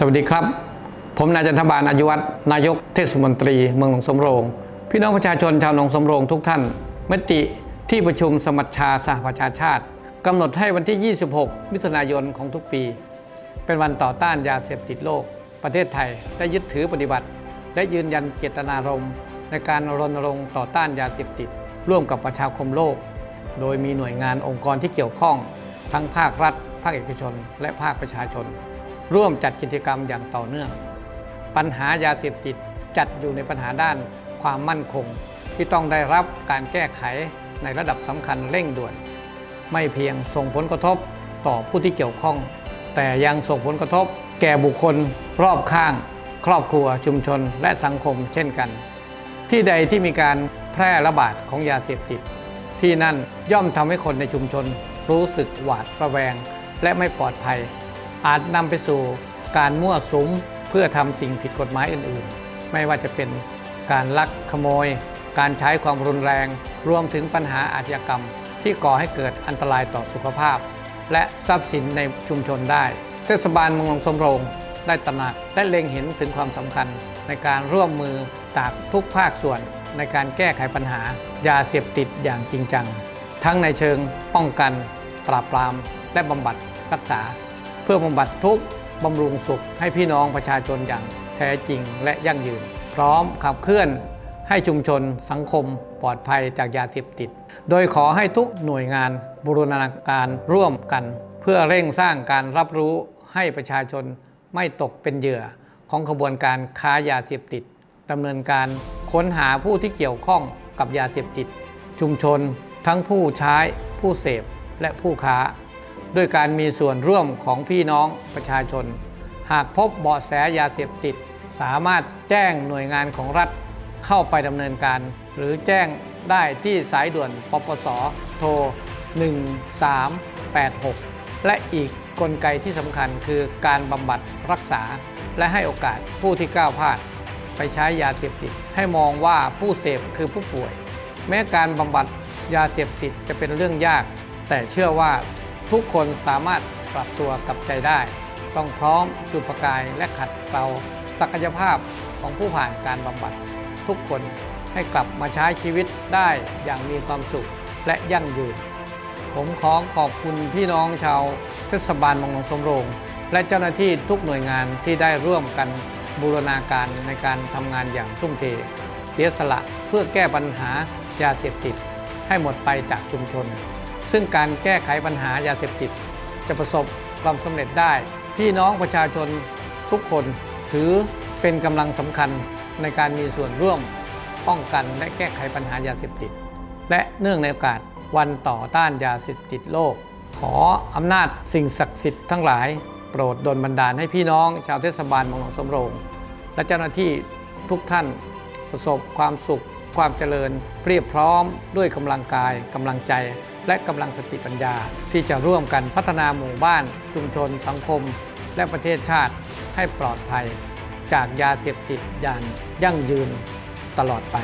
สวัสดีครับ ผมนายจันทบาลอายุวัฒน์นายกเทศมนตรี เมืองหนองสำโรง พี่น้องประชาชนชาวหนองสำโรงทุกท่าน มติที่ประชุมสมัชชาสหประชาชาติกำหนดให้วันที่ 26 มิถุนายนของทุกปี เป็นวันต่อต้านยาเสพติดโลก ประเทศไทยได้ยึดถือปฏิบัติ และยืนยันเจตนารมณ์ในการรณรงค์ต่อต้านยาเสพติด ร่วมกับประชาคมโลก โดยมีหน่วยงานองค์กรที่เกี่ยวข้อง ทั้งภาครัฐ ภาคเอกชน และภาคประชาชน ร่วมจัดกิจกรรมอย่างต่อเนื่อง ปัญหายาเสพติดจัดอยู่ในปัญหาด้านความมั่นคง ที่ต้องได้รับการแก้ไขในระดับสำคัญเร่งด่วน ไม่เพียงส่งผลกระทบต่อผู้ที่เกี่ยวข้อง แต่ยังส่งผลกระทบ แก่บุคคล รอบข้าง ครอบครัวชุมชนและสังคมเช่นกัน ที่ใดที่มีการแพร่ระบาดของยาเสพติด ที่นั่นย่อมทำให้คนในชุมชนรู้สึกหวาดระแวง และไม่ปลอดภัย อาจนำไปสู่การมั่วสุมเพื่อทำสิ่งผิดกฎหมายอื่นๆ ไม่ว่าจะเป็นการลักขโมย การใช้ความรุนแรง รวมถึงปัญหาอาชญากรรม ที่ก่อให้เกิดอันตรายต่อสุขภาพ และทรัพย์สินในชุมชนได้ เทศบาลเมืองหนองสมโรงได้ตระหนักและเล็งเห็นถึงความสำคัญในการร่วมมือจากทุกภาคส่วนในการแก้ไขปัญหายาเสพติดอย่างจริงจัง ทั้งในเชิงป้องกัน ปราบปราม และบำบัดรักษา พื่อบำบัดทุกข์บำรุงสุขให้พี่น้องประชาชนอย่างแท้จริงและยั่งยืน พร้อมขับเคลื่อนให้ชุมชนสังคมปลอดภัยจากยาเสพติด โดยขอให้ทุกหน่วยงานบูรณาการร่วมกัน เพื่อเร่งสร้างการรับรู้ให้ประชาชนไม่ตกเป็นเหยื่อของขบวนการค้ายาเสพติดดำเนินการค้นหาผู้ที่เกี่ยวข้องกับยาเสพติด ชุมชนทั้งผู้ใช้ผู้เสพและผู้ค้า ด้วยการมีส่วนร่วมของพี่น้องประชาชน หากพบเบาะแสยาเสพติด สามารถแจ้งหน่วยงานของรัฐเข้าไปดำเนินการ หรือแจ้งได้ที่สายด่วนปปสโทร 1386 และอีกกลไกที่สำคัญคือการบำบัดรักษา และให้โอกาสผู้ที่ก้าวพลาด ไปใช้ยาเสพติด ให้มองว่าผู้เสพคือผู้ป่วย แม้การบำบัดยาเสพติดจะเป็นเรื่องยาก แต่เชื่อว่า ทุกคนสามารถปรับตัวกับใจได้ ต้องพร้อมจุดประกายและขัดเกลาศักยภาพของผู้ผ่านการบำบัด ทุกคนให้กลับมาใช้ชีวิตได้อย่างมีความสุขและยั่งยืน ผมขอขอบคุณพี่น้องชาวเทศบาลมองหนองสมโรงและเจ้าหน้าที่ทุกหน่วยงานที่ได้ร่วมกันบูรณาการในการทำงานอย่างทุ่มเท เสียสละเพื่อแก้ปัญหายาเสพติด ให้หมดไปจากชุมชน ซึ่งการแก้ไขปัญหายาเสพติด จะประสบความสำเร็จได้ พี่น้องประชาชนทุกคนถือเป็นกำลังสำคัญในการมีส่วนร่วมป้องกันและแก้ไขปัญหายาเสพติด และเนื่องในโอกาสวันต่อต้านยาเสพติดโลก ขออำนาจสิ่งศักดิ์สิทธิ์ทั้งหลาย โปรดดลบันดาลให้พี่น้อง ชาวเทศบาลเมืองหนองสมโรง และเจ้าหน้าที่ทุกท่านประสบความสุข ความเจริญเพียบพร้อมด้วยกำลังกายกำลังใจ และกำลังสติปัญญา ที่จะร่วมกันพัฒนาหมู่บ้าน ชุมชน สังคม และประเทศชาติให้ปลอดภัย จากยาเสพติดอย่างยั่งยืนตลอดไป